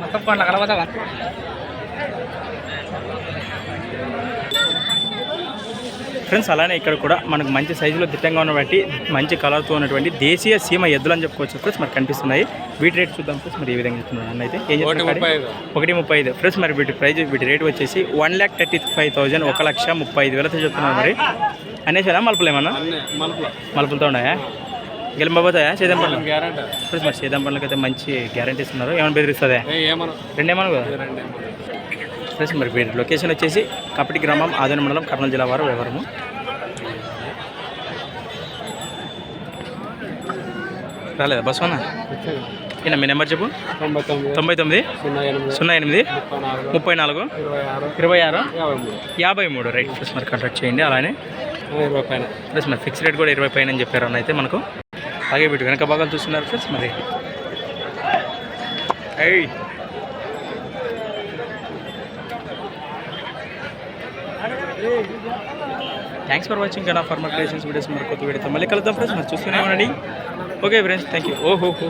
మొత్తం పండ్ల కలవదా ఫ్రెండ్స్ అలానే ఇక్కడ కూడా మనకు మంచి సైజులో దిట్టంగా ఉన్నటువంటి మంచి కలర్తో ఉన్నటువంటి దేశీయ సీమ ఎద్దులు అని చెప్పుకోవచ్చు ఫ్రెండ్స్ మరి కనిపిస్తున్నాయి. వీటి రేట్ చూద్దాం ఫ్రెండ్స్ మరి ఏ విధంగా చెప్తున్నాడు అన్న అయితే ఏం చెప్తున్నారు ఒకటి ముప్పై ఐదు. ఫ్రెండ్స్ మరి వీటి ప్రైజ్ వీటి రేట్ వచ్చేసి one lakh thirty five thousand ఒక లక్ష ముప్పై ఐదు వేలతో చెప్తున్నారు మరి. అనేసారా మలుపులు. ఏమన్నా మలుపులతో ఉన్నాయా? గెలిపోతాయా సేదం పండ్లు గ్యారంటీ మరి సేదం పండ్లకి అయితే మంచి గ్యారంటీ ఇస్తున్నారు. ఏమైనా బెదిరిస్తుందా? రెండేమన్నా కదా రెండే ఫ్రెండ్స్ మరి వీటి లొకేషన్ వచ్చేసి కపటి గ్రామం ఆదోని మండలం కర్నూలు జిల్లా వారు వివరము రాలేదా? బస్ అన్న ఈయన మీ నెంబర్ చెప్పు. తొంభై తొమ్మిది. సున్నా ఎనిమిది. ముప్పై నాలుగు. ఇరవై ఆరు. యాభై మూడు. రైట్ ప్లస్ మరి కాంటాక్ట్ చేయండి. అలానే? ఇరవై పైన. ప్లస్ మరి ఫిక్స్ రేట్ కూడా ఇరవై పైన అని చెప్పారు అన్న అయితే మనకు. అలాగే వీటి వెనక భాగాలు చూస్తున్నారు ఫ్రెండ్స్ మరి. అయ్యి thanks for watching Kanna farmer creations videos మరి కొత్త వీడియో మళ్ళీ కలుద్దాం ఫ్రెండ్స్ మరి చూస్తూనే ఉండండి. ఓకే ఫ్రెండ్స్ థ్యాంక్ యూ ఓహో ఓహో